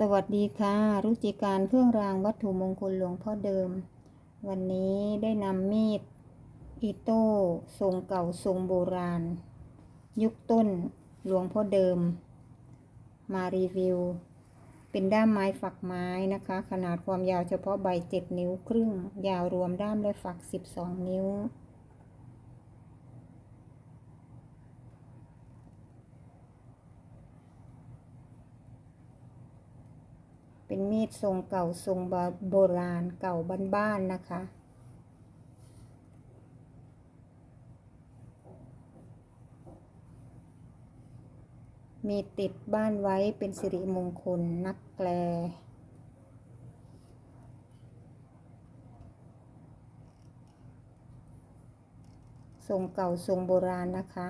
สวัสดีค่ะ รุจิการเครื่องรางวัตถุมงคลหลวงพ่อเดิม วันนี้ได้นำมีดอิโต้ทรงเก่าทรงโบราณ ยุคต้นหลวงพ่อเดิม มารีวิว เป็นด้ามไม้ฝักไม้นะคะ ขนาดความยาวเฉพาะใบ 7 นิ้วครึ่ง ยาวรวมด้ามและฝัก 12 นิ้ว เป็นมีดทรงเก่าทรงโบราณเก่าบ้านๆนะคะ มีติดบ้านไว้เป็นสิริมงคลนักแกลทรงเก่าทรงโบราณนะคะ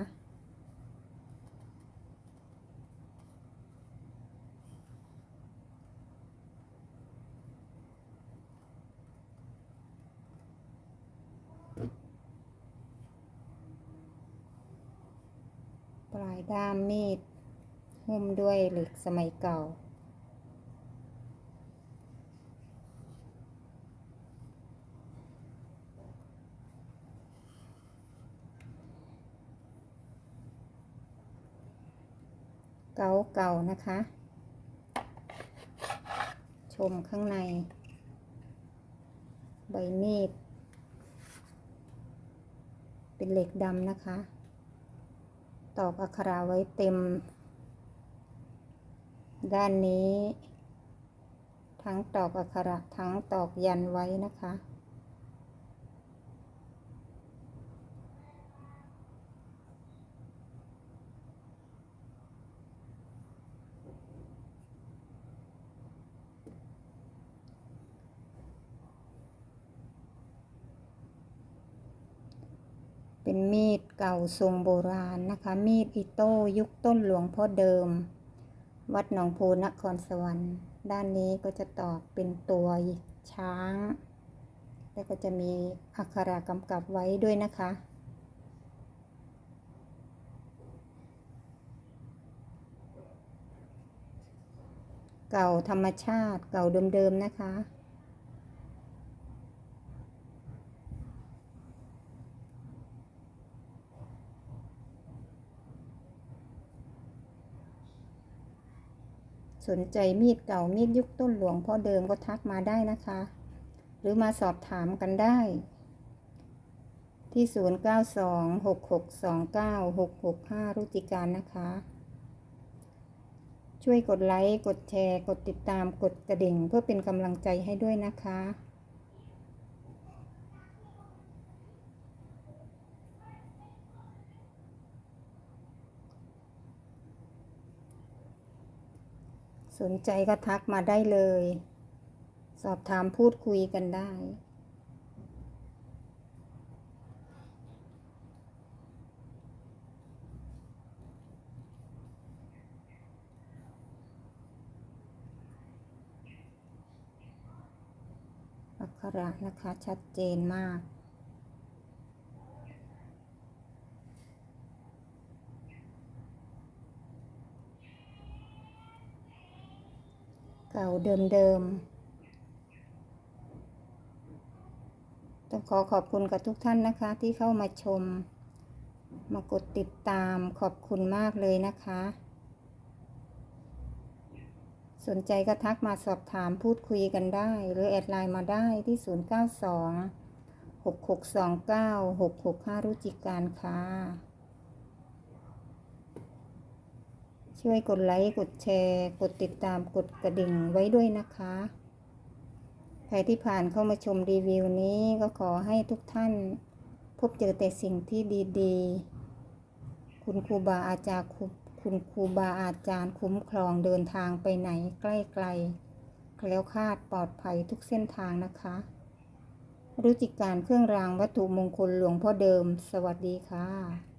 ด้ามมีด หุ้มด้วยเหล็กสมัยเก่า เก่าเก่านะคะ ชมข้างใน ใบมีด เป็นเหล็กดำนะคะ ตอกอักขระไว้เต็ม ด้านนี้ ทั้งตอกอักขระทั้งตอกยันไว้นะคะ เป็นมีดเก่าทรงโบราณนะคะ มีดอิโต้ยุคต้นหลวงพ่อเดิม วัดหนองโพนครสวรรค์ ด้านนี้ก็จะตอกเป็นตัวช้าง แล้วก็จะมีอักขระกำกับไว้ด้วยนะคะ เก่าธรรมชาติเก่าเดิมๆนะคะ สนใจมีดเก่ามีดยุคต้นหลวงพ่อเดิมก็ทักมาได้นะคะ หรือมาสอบถามกันได้ ที่ 0926629665 รุจิการนะคะ ช่วยกดไลค์ กดแชร์ กดติดตามกดกระดิ่ง เพื่อเป็นกำลังใจให้ด้วยนะคะ สนใจก็ทักมาได้เลย สอบถามพูดคุยกันได้ อักขระนะคะชัดเจนมาก เก่าเดิมๆ ต้องขอขอบคุณกับทุกท่านนะคะ ที่เข้ามาชม มากดติดตามขอบคุณมากเลยนะคะ สนใจก็ทักมาสอบถามพูดคุยกันได้ หรือแอดไลน์มาได้ที่ 092 6629 665รุจิการค่ะ ช่วยกดไลค์ กดแชร์ กดติดตามกดกระดิ่งไว้ด้วยนะคะ ใครที่ผ่านเข้ามาชมรีวิวนี้ก็ขอให้ทุกท่าน พบเจอแต่สิ่งที่ดีๆ คุณครูบาอาจารย์คุณครูบาอาจารย์คุ้มครองเดินทางไปไหนใกล้ไกลแคล้วคลาดปลอดภัยทุกเส้นทางนะคะรู้จิการเครื่องรางวัตถุมงคลหลวงพ่อเดิม สวัสดีค่ะ